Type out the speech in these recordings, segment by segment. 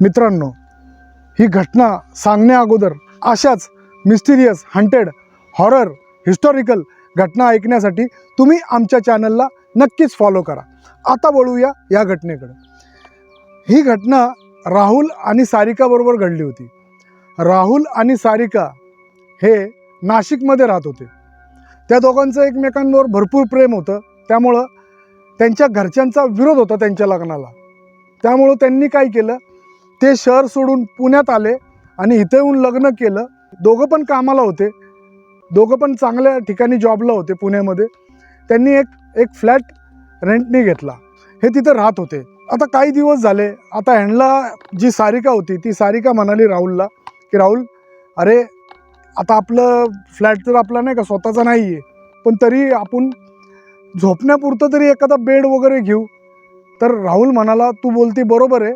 मित्रांनो ही घटना सांगण्या अगोदर अशाच मिस्टिरियस हंटेड हॉरर हिस्टॉरिकल घटना ऐकण्यासाठी तुम्ही आमच्या चॅनलला नक्कीच फॉलो करा. आता वळूया या घटनेकडे. ही घटना राहुल आणि सारिकाबरोबर घडली होती. राहुल आणि सारिका हे नाशिकमध्ये राहत होते. त्या दोघांचं एकमेकांवर भरपूर प्रेम होतं. त्यामुळं त्यांच्या घरच्यांचा विरोध होता त्यांच्या लग्नाला. त्यामुळं त्यांनी काय केलं? ते शहर सोडून पुण्यात आले आणि इथे येऊन लग्न केलं. दोघं पण कामाला होते. दोघं पण चांगल्या ठिकाणी जॉबला होते पुण्यामध्ये. त्यांनी एक एक फ्लॅट रेंटने घेतला. हे तिथं राहत होते. आता काही दिवस झाले. आता ह्यांना जी सारिका होती ती सारिका म्हणाली राहुलला की राहुल अरे आता आपलं फ्लॅट तर आपला नाही का स्वतःचा नाही आहे पण तरी आपण झोपण्यापुरतं तरी एखादा बेड वगैरे घेऊ. तर राहुल म्हणाला तू बोलती बरोबर आहे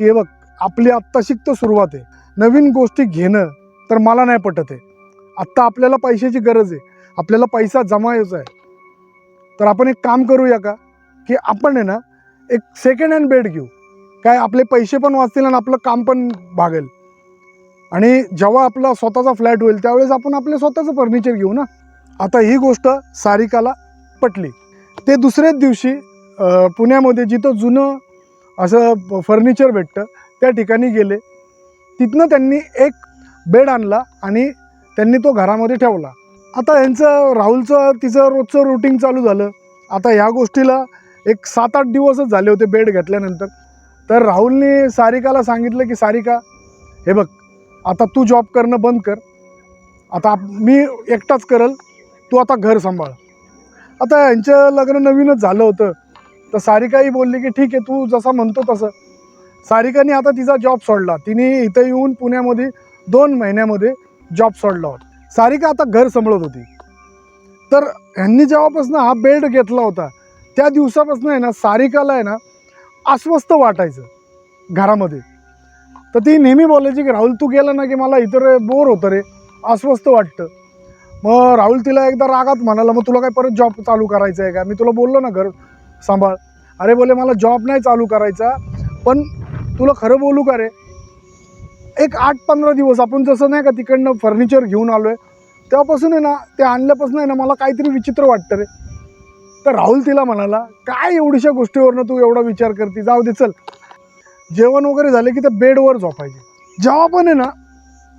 की हे बघ आपली आत्ता शिकतं सुरुवात आहे. नवीन गोष्टी घेणं तर मला नाही पटत आहे. आत्ता आपल्याला पैशाची गरज आहे. आपल्याला पैसा जमायचा आहे. तर आपण एक काम करूया का? की आपण आहे ना एक सेकंड हँड बेड घेऊ. काय आपले पैसे पण वाचतील आणि आपलं काम पण भागेल. आणि जेव्हा आपला स्वतःचा फ्लॅट होईल त्यावेळेस आपण आपलं स्वतःचं फर्निचर घेऊ ना? आता ही गोष्ट सारिकाला पटली. ते दुसऱ्याच दिवशी पुण्यामध्ये जिथं जुनं असं फर्निचर भेटतं त्या ठिकाणी गेले. तिथनं त्यांनी एक बेड आणला आणि त्यांनी तो घरामध्ये ठेवला. आता यांचं राहुलचं तिचं रोजचं रुटीन चालू झालं. आता ह्या गोष्टीला एक सात आठ दिवसच झाले होते बेड घेतल्यानंतर. तर राहुलने सारिकाला सांगितलं की सारिका हे बघ आता तू जॉब करणं बंद कर. आता आप- मी एकटाच करल तू आता घर सांभाळ. आता यांचं लग्न नवीनच झालं होतं. तर सारिकाही बोलली की ठीक आहे तू जसा म्हणतो तसं. सारिकाने आता तिचा जॉब सोडला. तिने इथं येऊन पुण्यामध्ये दोन महिन्यामध्ये जॉब सोडला होता. सारिका आता घर सांभाळत होती. तर ह्यांनी जेव्हापासून हा बेल्ट घेतला होता त्या दिवसापासून आहे ना सारिकाला आहे ना अस्वस्थ वाटायचं घरामध्ये. तर ती नेहमी बोलायची की राहुल तू गेला ना की मला इतर बोर होतं रे अस्वस्थ वाटतं. मग राहुल तिला एकदा रागात म्हणाला मग तुला काय परत जॉब चालू करायचं आहे का? मी तुला बोललो ना घर सांभाळ. अरे बोले मला जॉब नाही चालू करायचा पण तुला खरं बोलू का रे? एक आठ पंधरा दिवस आपण जसं नाही का तिकडनं फर्निचर घेऊन आलो आहे तेव्हापासून आहे ना ते आणल्यापासून आहे ना मला काहीतरी विचित्र वाटतं रे. तर राहुल तिला म्हणाला काय एवढीशा गोष्टीवरनं तू एवढा विचार करते? जाऊ दे चल. जेवण वगैरे झाले की त्या बेडवर झोपायचे. जेव्हा पण आहे ना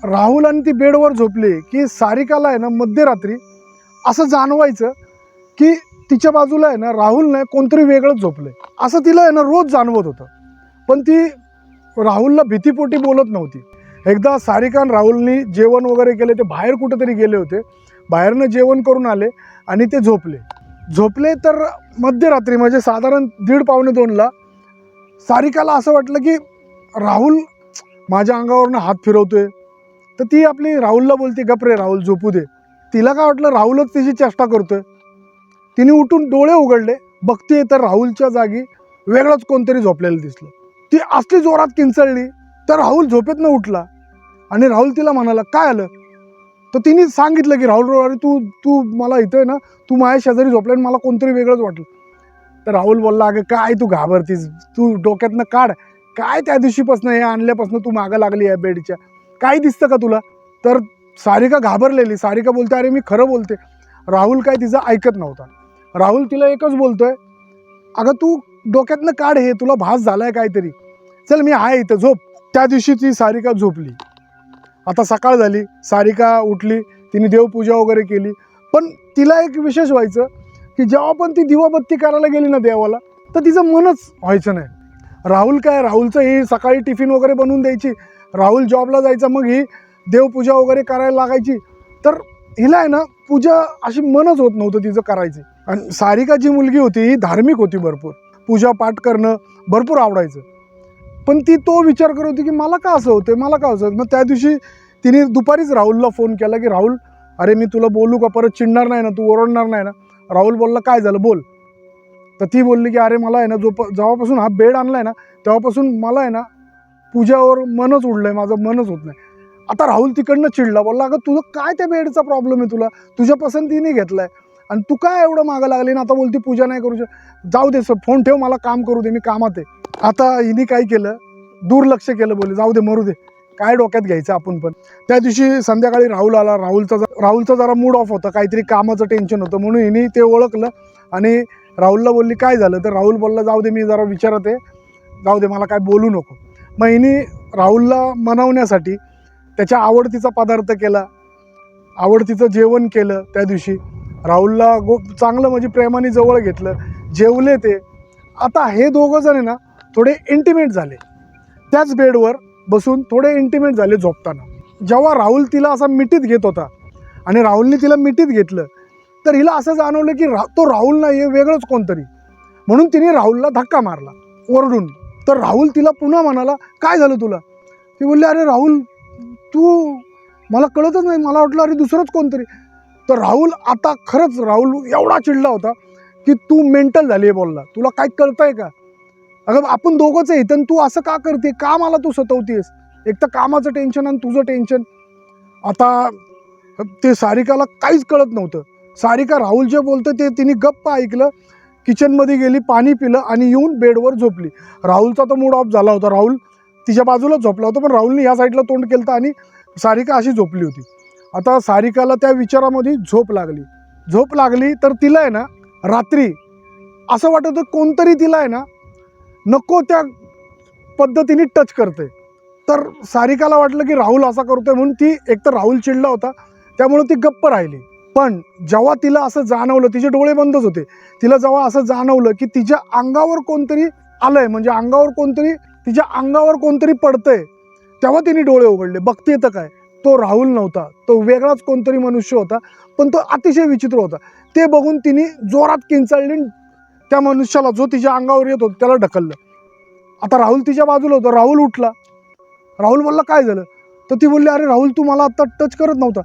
राहुल आणि ती बेडवर झोपली की सारिकाला आहे ना मध्यरात्री असं जाणवायचं की तिच्या बाजूला आहे ना राहुलनं कोणतरी वेगळंच झोपलंय. असं तिला आहे ना रोज जाणवत होतं. पण ती राहुलला भीतीपोटी बोलत नव्हती. एकदा सारिकान राहुलनी जेवण वगैरे केले ते बाहेर कुठेतरी गेले होते. बाहेरनं जेवण करून आले आणि ते झोपले. झोपले तर मध्यरात्री म्हणजे साधारण दीड पावणे दोनला सारिकाला असं वाटलं की राहुल माझ्या अंगावरनं हात फिरवतोय. तर ती आपली राहुलला बोलते गप्रे राहुल झोपू दे. तिला काय वाटलं राहुलच तिची चेष्टा करतोय. तिने उठून डोळे उघडले. बघते तर राहुलच्या जागी वेगळंच कोणतरी झोपलेलं दिसलं. ती असली जोरात किंचळली तर राहुल झोपेतनं उठला. आणि राहुल तिला म्हणाला काय आलं? तर तिने सांगितलं की राहुल अरे तू तू मला इथं आहे ना तू माझ्या शेजारी झोपला आणि मला कोणतरी वेगळंच वाटलं. तर राहुल बोलला अगं काय तू घाबरतीस? तू डोक्यातनं काढ. काय त्या दिवशीपासून हे आणल्यापासून तू मागं लागली आहे बेडच्या? काय दिसतं का तुला? तर सारिका घाबरलेली. सारिका बोलते अरे मी खरं बोलते. राहुल काय तिचं ऐकत नव्हता. राहुल तिला एकच बोलतोय अगं तू डोक्यातनं काढ हे तुला भास झालाय काहीतरी. चल मी आहे इथं झोप. त्या दिवशी ती सारिका झोपली. आता सकाळ झाली. सारिका उठली. तिने देवपूजा वगैरे केली. पण तिला एक विशेष व्हायचं की जेव्हा पण ती दिवाबत्ती करायला गेली ना देवाला तर तिचं मनच व्हायचं नाही. राहुल काय? राहुलचं ही सकाळी टिफिन वगैरे बनवून द्यायची. राहुल जॉबला जायचा मग ही देवपूजा वगैरे करायला लागायची. तर हिला आहे ना पूजा अशी मनच होत नव्हतं तिचं करायची. आणि सारिका जी मुलगी होती ही धार्मिक होती भरपूर. पूजा पाठ करणं भरपूर आवडायचं. पण ती तो विचार करत होती की मला का असं होतं मला का असं मग त्या दिवशी तिने दुपारीच राहुलला फोन केला की राहुल अरे मी तुला बोलू का? परत चिडणार नाही ना तू ओरडणार नाही ना? राहुल बोलला काय झालं? बोल. तर ती बोलली की अरे मला आहे ना जो जेव्हापासून हा बेड आणला आहे ना तेव्हापासून मला आहे ना पूजावर मनच उडलं आहे माझं मनच होत नाही. आता राहुल तिकडनं चिडला बोलला अगं तुझं काय त्या बेडचा प्रॉब्लेम आहे तुला? तुझ्या पसंतीने घेतला आहे आणि तू काय एवढं मागं लागली ना? आता बोलती पूजा नाही करू शक जाऊ दे सर फोन ठेव मला काम करू दे मी कामात आहे. आता हिने काय केलं? दुर्लक्ष केलं बोले जाऊ दे मरू दे. काय डोक्यात घ्यायचं आपण पण. त्या दिवशी संध्याकाळी राहुल आला राहुलचा राहुलचा जरा मूड ऑफ होता काहीतरी कामाचं टेन्शन होतं म्हणून हिने ते ओळखलं आणि राहुलला बोलली काय झालं? तर राहुल बोलला जाऊ दे मी जरा विचारत आहे. जाऊ दे मला काय बोलू नको. मग हिने राहुलला मनवण्यासाठी त्याच्या आवडतीचा पदार्थ केला आवडतीचं जेवण केलं त्या दिवशी. राहुलला गो चांगलं म्हणजे प्रेमाने जवळ घेतलं जेवले ते. आता हे दोघं जण आहे ना थोडे इंटिमेट झाले. त्याच बेडवर बसून थोडे इंटिमेट झाले झोपताना. जेव्हा राहुल तिला असा मिठीत घेत होता आणि राहुलने तिला मिठीत घेतलं तर हिला असं जाणवलं की रा तो राहुल नाही आहे वेगळंच कोणतरी. म्हणून तिने राहुलला धक्का मारला ओरडून. तर राहुल तिला पुन्हा म्हणाला काय झालं तुला? ती बोलली अरे राहुल तू मला कळतच नाही. मला वाटलं अरे दुसरंच कोणतरी. तर राहुल आता खरंच राहुल एवढा चिडला होता की तू मेंटल झाली आहे बोलला. तुला काय कळतंय का? अगं आपण दोघंच आहे तर तू असं का करते? का मला तू सतवतेस? एक तर कामाचं टेन्शन आणि तुझं टेन्शन आता ते सारिकाला काहीच कळत नव्हतं. सारिका राहुल जे बोलतं ते तिने गप्प ऐकलं किचनमध्ये गेली पाणी पिलं आणि येऊन बेडवर झोपली. राहुलचा तर मूड ऑफ झाला होता. राहुल तिच्या बाजूला झोपला होता पण राहुलने ह्या साईडला तोंड केलं होतं आणि सारिका अशी झोपली होती. आता सारिकाला त्या विचारामध्ये झोप लागली. झोप लागली तर तिला आहे ना रात्री असं वाटत होतं कोणतरी तिला आहे ना नको त्या पद्धतीने टच करते तर सारिकाला वाटलं की राहुल असा करतोय म्हणून ती एकतर राहुल चिडला होता त्यामुळे ती गप्प राहिली. पण जेव्हा तिला असं जाणवलं तिचे डोळे बंदच होते. तिला जेव्हा असं जाणवलं की तिच्या अंगावर कोणतरी आलंय म्हणजे अंगावर कोणतरी तिच्या अंगावर कोणतरी पडतंय तेव्हा तिने डोळे उघडले. बघते तर काय. तो राहुल नव्हता. तो वेगळाच कोणतरी मनुष्य होता पण तो अतिशय विचित्र होता. ते बघून तिने जोरात किंचाळली त्या मनुष्याला जो तिच्या अंगावर येत होता त्याला ढकललं. आता राहुल तिच्या बाजूला होता. राहुल उठला. राहुल बोलला काय झालं? तर ती बोलली अरे राहुल तू मला आत्ता टच करत नव्हता.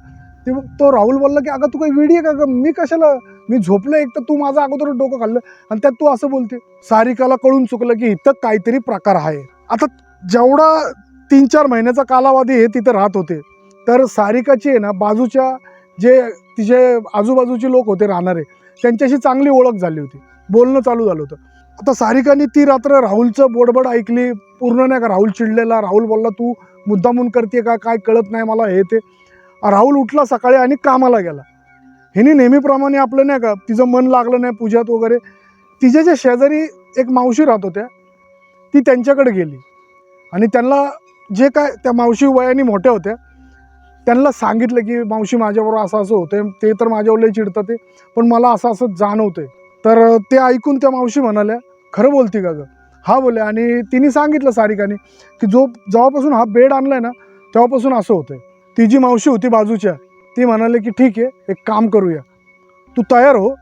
ते तो राहुल बोलला की अगं तू काही वेडी आहे का गं? मी कशाला मी झोपलं एक तर तू माझं अगोदर डोकं खाल्लं आणि त्यात तू असं बोलते. सारिकाला कळून चुकलं की इथं काहीतरी प्रकार आहे. आता जेवढा तीन चार महिन्याचा कालावधी हे तिथं राहत होते तर सारिकाची आहे ना बाजूच्या जे तिचे आजूबाजूचे लोक होते राहणारे त्यांच्याशी चांगली ओळख झाली होती. बोलणं चालू झालं होतं. आता सारिकाने ती रात्र राहुलचं बोडबड ऐकली पूर्ण नाही का राहुल चिडलेला राहुल बोलला तू मुद्दामून करते का? काय कळत नाही मला हे ते. राहुल उठला सकाळी आणि कामाला गेला. हिने नेहमीप्रमाणे आपलं नाही का तिचं मन लागलं नाही पूजात वगैरे. तिचे जे शेजारी एक मावशी राहत होत्या ती त्यांच्याकडे गेली. आणि त्यांना जे काय त्या मावशी वयाने मोठ्या होत्या त्यांना सांगितलं की मावशी माझ्याबरोबर असं असं होतं ते तर माझ्यावर लई चिडतं ते. पण मला असं असं जाणवतंय. तर ते ऐकून त्या मावशी म्हणाल्या खरं बोलती का गं? हा बोले आणि तिने सांगितलं सारिकाने की जो जेव्हापासून हा बेड आणलाय ना तेव्हापासून असं होतंय. ती जी मावशी होती बाजूच्या ती म्हणाले की ठीक आहे एक काम करूया. तू तयार हो.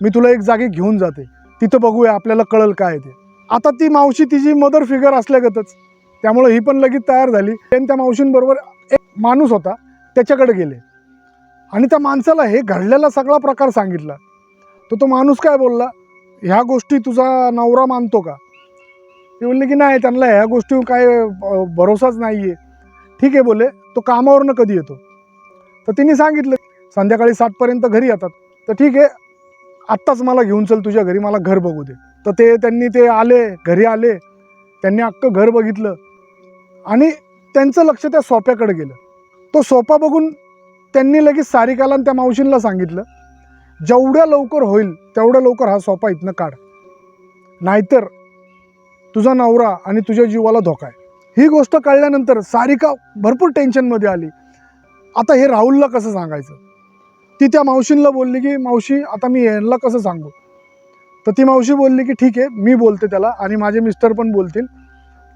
मी तुला एक जागी घेऊन जाते. तिथं बघूया आपल्याला कळल काय ते. आता ती मावशी तिची मदर फिगर असल्यागतच त्यामुळे ही पण लगेच तयार झाली. आणि त्या मावशींबरोबर एक माणूस होता त्याच्याकडे गेले. आणि त्या माणसाला हे घडलेला सगळा प्रकार सांगितला. तर तो माणूस काय बोलला ह्या गोष्टी तुझा नवरा मानतो का? ते बोलले की नाही त्यांना ह्या गोष्टी काय भरोसाच नाही आहे ठीक आहे बोले तो कामावरनं कधी येतो? तर तिने सांगितलं संध्याकाळी सातपर्यंत घरी येतात. तर ठीक आहे आत्ताच मला घेऊन चल तुझ्या घरी मला घर बघू दे. तर ते त्यांनी ते आले घरी आले त्यांनी अख्खं घर बघितलं. आणि त्यांचं लक्ष त्या सोप्याकडे गेलं. तो सोपा बघून त्यांनी लगेच सारिकाला आणि त्या मावशींना सांगितलं जेवढ्या लवकर होईल तेवढ्या लवकर हा सोपा इथनं काढ. नाहीतर तुझा नवरा आणि तुझ्या जीवाला धोका आहे. ही गोष्ट कळल्यानंतर सारिका भरपूर टेन्शनमध्ये आली. आता हे राहुलला कसं सांगायचं? ती त्या मावशींना बोलली की मावशी आता मी यांना कसं सांगू? तर ती मावशी बोलली की ठीक आहे मी बोलते त्याला आणि माझे मिस्टर पण बोलतील.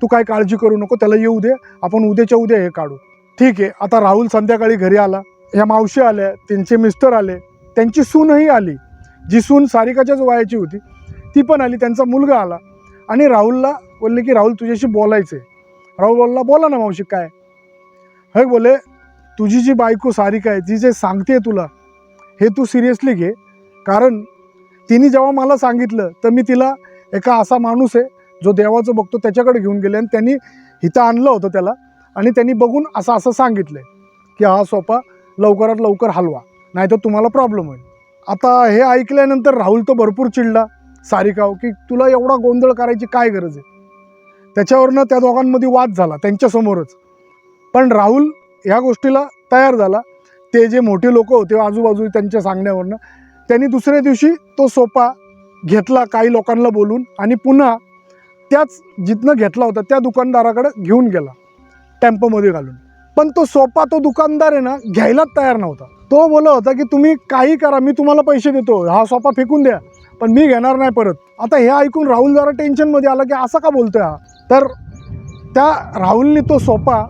तू काय काळजी करू नको त्याला येऊ दे. आपण उद्याच्या उद्या हे काढू. ठीक आहे आता राहुल संध्याकाळी घरी आला. ह्या मावशी आल्या त्यांचे मिस्टर आले त्यांची सूनही आली. जी सून सारिकाच्याच वयाची होती ती पण आली त्यांचा मुलगा आला. आणि राहुलला बोलले की राहुल तुझ्याशी बोलायचं आहे राहुल बोलला बोला ना मावशी काय? हे बोले तुझी जी बायको सारिका आहे ती जे सांगते तुला हे तू सिरियसली घे. कारण तिने जेव्हा मला सांगितलं तर मी तिला एका असा माणूस आहे जो देवाचं बघतो त्याच्याकडे घेऊन गेले आणि त्यांनी हिथं आणलं होतं त्याला. आणि त्यांनी बघून असं असं सांगितलं की हा सोपा लवकरात लवकर हलवा नाही तर तुम्हाला प्रॉब्लेम होईल. आता हे ऐकल्यानंतर राहुल तर भरपूर चिडला. सारिकाव हो, की तुला एवढा गोंधळ करायची काय गरज आहे? त्याच्यावरनं त्या दोघांमध्ये वाद झाला त्यांच्यासमोरच पण राहुल ह्या गोष्टीला तयार झाला. ते जे मोठे लोक होते आजूबाजू त्यांच्या सांगण्यावरनं त्यांनी दुसऱ्या दिवशी तो सोफा घेतला काही लोकांना बोलून आणि पुन्हा त्याच जिथनं घेतला होता त्या दुकानदाराकडे घेऊन गेला. टेम्पोमध्ये घालून. पण तो सोपा तो दुकानदार आहे ना घ्यायलाच तयार नव्हता. तो बोलत होता की तुम्ही काही करा मी तुम्हाला पैसे देतो हा सोपा फेकून द्या. पण मी घेणार नाही परत. आता हे ऐकून राहुल जरा टेन्शनमध्ये आला की असं का बोलतोय हा? तर त्या राहुलने तो सोपा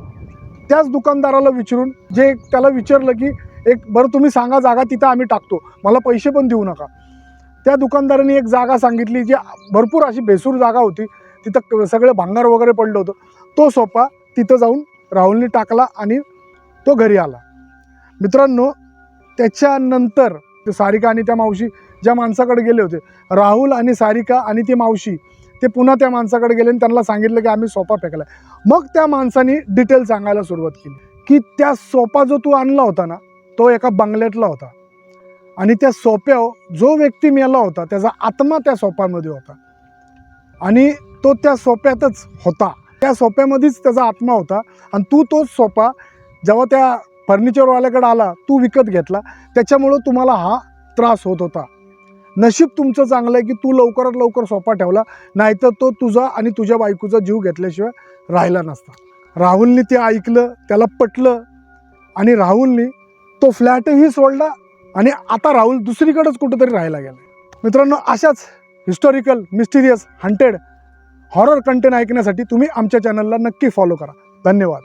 त्याच दुकानदाराला विचारून जे त्याला विचारलं की एक बरं तुम्ही सांगा जागा तिथं आम्ही टाकतो. मला पैसे पण देऊ नका. त्या दुकानदाराने एक जागा सांगितली जी भरपूर अशी बेसूर जागा होती. तिथं क- सगळं भांगार वगैरे पडलं होतं. तो सोपा तिथं जाऊन राहुलने टाकला आणि तो घरी आला. मित्रांनो त्याच्यानंतर ते सारिका आणि त्या मावशी ज्या माणसाकडे गेले होते राहुल आणि सारिका आणि ती मावशी ते पुन्हा त्या माणसाकडे गेले आणि त्यांना सांगितलं की आम्ही सोपा फेकला मग त्या माणसाने डिटेल सांगायला सुरुवात केली की त्या सोपा जो तू आणला होता ना तो एका बंगल्यातला होता. आणि त्या सोप्यावर जो व्यक्ती मेला होता त्याचा आत्मा त्या सोपामध्ये होता. आणि तो त्या सोप्यातच होता. त्या सोप्यामध्येच त्याचा आत्मा होता. आणि तू तोच सोपा. जेव्हा त्या फर्निचरवाल्याकडे आला तू विकत घेतला. त्याच्यामुळं तुम्हाला हा त्रास होत होता. नशीब तुमचं चांगलं आहे की तू लवकरात लवकर सोपा ठेवला. नाहीतर तो तुझा आणि तुझ्या बायकोचा जीव घेतल्याशिवाय राहिला नसता. राहुलने ते ऐकलं त्याला पटलं. आणि राहुलनी तो फ्लॅटही सोडला आणि आता राहुल दुसरीकडंच कुठंतरी राहायला गेला. मित्रांनो अशाच historical mysterious haunted horror content ऐकण्यासाठी तुम्ही आमच्या चॅनलला नक्की फॉलो करा. धन्यवाद.